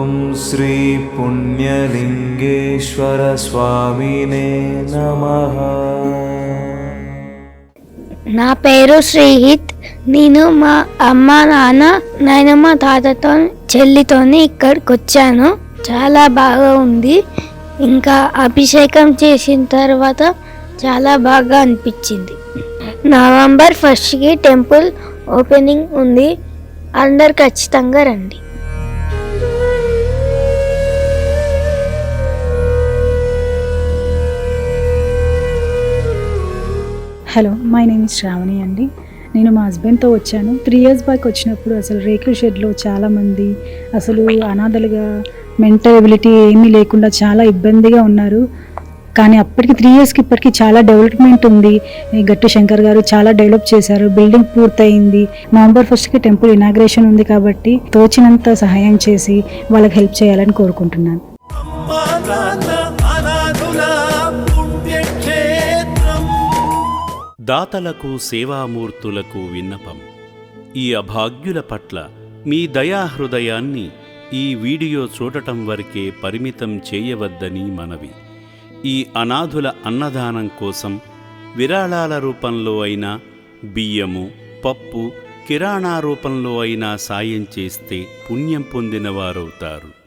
ॐ श्रीपुण्यलिङ्गेश्वरस्वामिने नमः నా పేరు శ్రీహిత్ నేను మా అమ్మ నాన్న నాయనమ్మ తాతతో చెల్లితోని ఇక్కడికి వచ్చాను చాలా బాగా ఉంది ఇంకా అభిషేకం చేసిన తర్వాత చాలా బాగా అనిపించింది నవంబర్ ఫస్ట్కి టెంపుల్ ఓపెనింగ్ ఉంది అందరు ఖచ్చితంగా రండి. Hello my name is Shravani అండి. నేను మా హస్బెండ్తో వచ్చాను. త్రీ ఇయర్స్ బ్యాక్ వచ్చినప్పుడు అసలు రేకుల షెడ్లో చాలామంది అసలు అనాథలుగా మెంటల్ ఎబిలిటీ ఏమీ లేకుండా చాలా ఇబ్బందిగా ఉన్నారు. కానీ అప్పటికి త్రీ ఇయర్స్కి ఇప్పటికి చాలా డెవలప్మెంట్ ఉంది. గట్టి శంకర్ గారు చాలా డెవలప్ చేశారు. బిల్డింగ్ పూర్తయింది. నవంబర్ ఫస్ట్కి టెంపుల్ ఇనాగ్రేషన్ ఉంది కాబట్టి తోచినంత సహాయం చేసి వాళ్ళకి హెల్ప్ చేయాలని కోరుకుంటున్నాను. దాతలకు సేవామూర్తులకు విన్నపం. ఈ అభాగ్యుల పట్ల మీ దయాహృదయాన్ని ఈ వీడియో చూడటం వరకే పరిమితం చేయవద్దని మనవి. ఈ అనాథుల అన్నదానం కోసం విరాళాల రూపంలో అయినా బియ్యము పప్పు కిరాణా రూపంలో అయినా సాయం చేస్తే పుణ్యం పొందినవారవుతారు.